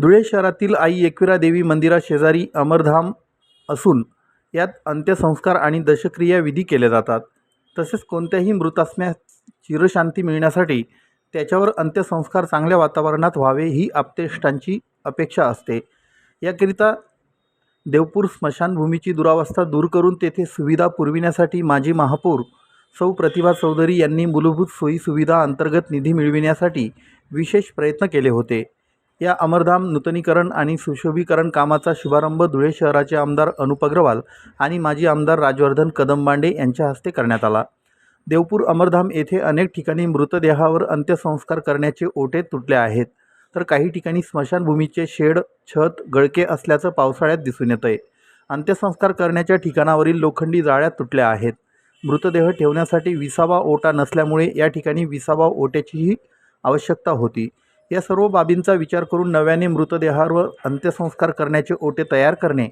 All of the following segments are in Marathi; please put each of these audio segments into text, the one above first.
धुळे शहरातील आई एकविरा देवी मंदिराशेजारी अमरधाम असून यात अंत्यसंस्कार आणि दशक्रिया विधी केले जातात. तसेच कोणत्याही मृतात्म्यास चिरशांती मिळण्यासाठी त्याच्यावर अंत्यसंस्कार चांगल्या वातावरणात व्हावे ही आप्तेष्टांची अपेक्षा असते. याकरिता देवपूर स्मशानभूमीची दुरावस्था दूर करून तेथे सुविधा पुरविण्यासाठी माजी महापौर सौ प्रतिभा चौधरी यांनी मूलभूत सोयीसुविधा अंतर्गत निधी मिळविण्यासाठी विशेष प्रयत्न केले होते. या अमरधाम नूतनीकरण आणि सुशोभीकरण कामाचा शुभारंभ धुळे शहराचे आमदार अनुप अग्रवाल आणि माजी आमदार राजवर्धन कदमबांडे यांच्या हस्ते करण्यात आला. देवपूर अमरधाम येथे अनेक ठिकाणी मृतदेहावर अंत्यसंस्कार करण्याचे ओटे तुटले आहेत. तर काही ठिकाणी स्मशानभूमीचे शेड छत गळके असल्याचं पावसाळ्यात दिसून येतं आहे अंत्यसंस्कार करण्याच्या ठिकाणावरील लोखंडी जाळ्या तुटल्या आहेत. मृतदेह ठेवण्यासाठी विसावा ओटा नसल्यामुळे या ठिकाणी विसावा ओट्याचीही आवश्यकता होती. या सर्व बाबींचा विचार करून नव्याने मृतदेहावर अंत्यसंस्कार करण्याचे ओटे तयार करणे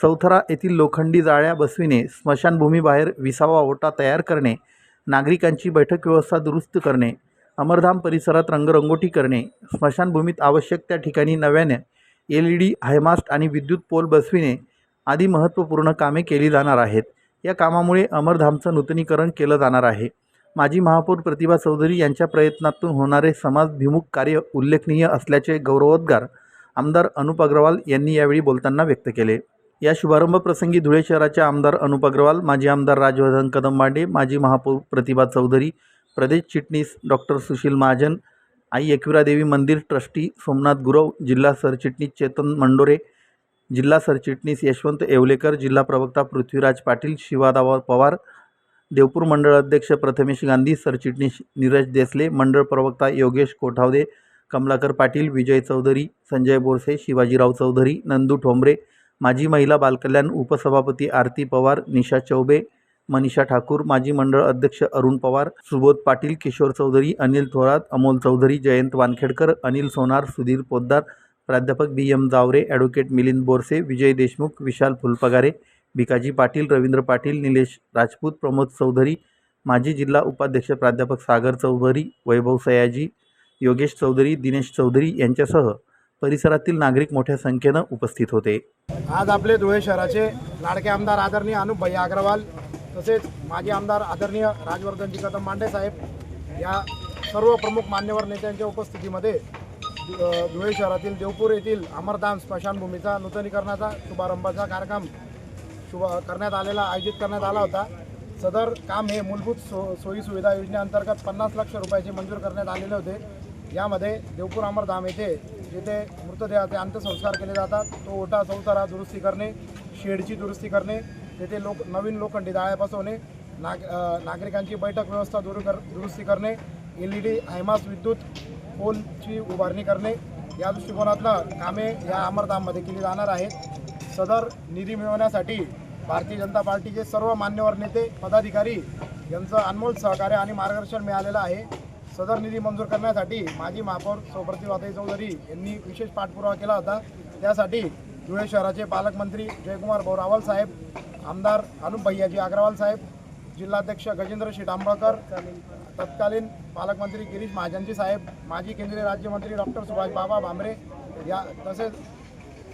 चौथरा येथील लोखंडी जाळ्या बसविणे स्मशानभूमीबाहेर विसावा ओटा तयार करणे नागरिकांची बैठक व्यवस्था दुरुस्त करणे अमरधाम परिसरात रंगरंगोटी करणे स्मशानभूमीत आवश्यक त्या ठिकाणी नव्याने एल ई डी हायमास्ट आणि विद्युत पोल बसविणे आदी महत्त्वपूर्ण कामे केली जाणार आहेत. या कामामुळे अमरधामचं नूतनीकरण केलं जाणार आहे. माजी महापौर प्रतिभा चौधरी यांच्या प्रयत्नातून होणारे समाजभिमुख कार्य उल्लेखनीय असल्याचे गौरवोद्गार आमदार अनुप अग्रवाल यांनी यावेळी बोलताना व्यक्त केले. या शुभारंभ प्रसंगी धुळे शहराचे आमदार अनुप अग्रवाल माजी आमदार राजवर्धन कदमबांडे माजी महापौर प्रतिभा चौधरी प्रदेश चिटणीस डॉक्टर सुशील महाजन आई एकविरा देवी मंदिर ट्रस्टी सोमनाथ गुरव जिल्हा सरचिटणीस चेतन मंडोरे जिल्हा सरचिटणीस यशवंत येवलेकर जिल्हा प्रवक्ता पृथ्वीराज पाटील शिवादावा पवार देवपूर मंडळ अध्यक्ष प्रथमेश गांधी सरचिटणीस नीरज देसले मंडळ प्रवक्ता योगेश कोठावदे कमलाकर पाटील विजय चौधरी संजय बोरसे शिवाजीराव चौधरी नंदू ठोंबरे माजी महिला बालकल्याण उपसभापती आरती पवार निशा चौबे मनीषा ठाकूर माजी मंडळ अध्यक्ष अरुण पवार सुबोध पाटील किशोर चौधरी अनिल थोरात अमोल चौधरी जयंत वानखेडकर अनिल सोनार सुधीर पोद्दार प्राध्यापक B M Javare advocate Milind Borse Vijay Deshmukh Vishal Phulpagare Bhikaji Patil Ravindra Patil Nilesh Rajput Pramod Chaudhari माजी जिल्हा उपाध्यक्ष प्राध्यापक सागर चौधरी वैभव सयाजी योगेश चौधरी दिनेश चौधरी यांच्यासह परिसरातील नागरिक मोठ्या संख्येनं उपस्थित होते. आज आपले धुळे शहराचे लाडके आमदार आदरणीय अनुप भैया अग्रवाल तसेच माजी आमदार आदरणीय राजवर्धनजी कदम मांडे साहेब या सर्व प्रमुख मान्यवर नेत्यांच्या उपस्थितीमध्ये धुळे शहरातील देवपूर येथील अमरधाम स्मशानभूमीचा नूतनीकरणाचा शुभारंभाचा कार्यक्रम शुभ करण्यात आलेला आयोजित करण्यात आला होता. सदर काम हे मूलभूत सो सोयी सुविधा योजनेअंतर्गत पन्नास लक्ष रुपयाचे मंजूर करण्यात आलेले होते. यामध्ये देवपूर अमरधाम येथे जिथे मृतदेहाचे अंत्यसंस्कार केले जातात तो ओटा चौतारा दुरुस्ती करणे शेडची दुरुस्ती करणे तेथे लोक नवीन लोखंडी जाळ्या बसवणे नाग नागरिकांची बैठक व्यवस्था दुरु कर दुरुस्ती करणे एल ई डी हायमास विद्युत पोलची उभारणी करणे या दृष्टिकोनातनं कामे या अमरधाममध्ये केली जाणार आहेत. सदर निधी मिळवण्यासाठी भारतीय जनता पार्टीचे सर्व मान्यवर नेते पदाधिकारी यांचं अनमोल सहकार्य आणि मार्गदर्शन मिळालेलं आहे. सदर निधी मंजूर करण्यासाठी माजी महापौर सौप्रतिभाताई चौधरी यांनी विशेष पाठपुरावा केला होता. त्यासाठी धुळे शहराचे पालकमंत्री जयकुमार बोरावल साहेब आमदार अनुप भैयाजी अग्रवाल साहेब जिल्हाध्यक्ष गजेंद्र शिटांबळकर आंबळकर तत्कालीन पालकमंत्री गिरीश महाजनजी साहेब माजी केंद्रीय राज्यमंत्री डॉक्टर सुभाष बाबा भामरे या तसेच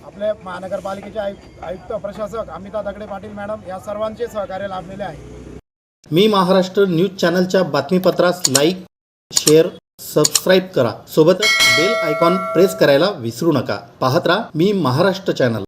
आपल्या महानगरपालिकेचे आयुक्त आयुक्त प्रशासक अमिता दगडे पाटील मॅडम या सर्वांचे सहकार्य लाभलेले आहे. मी महाराष्ट्र न्यूज चॅनलच्या बातमीपत्रास लाईक शेअर सबस्क्राईब करा. सोबतच बेल आयकॉन प्रेस करायला विसरू नका. पाहत राहा मी महाराष्ट्र चॅनल.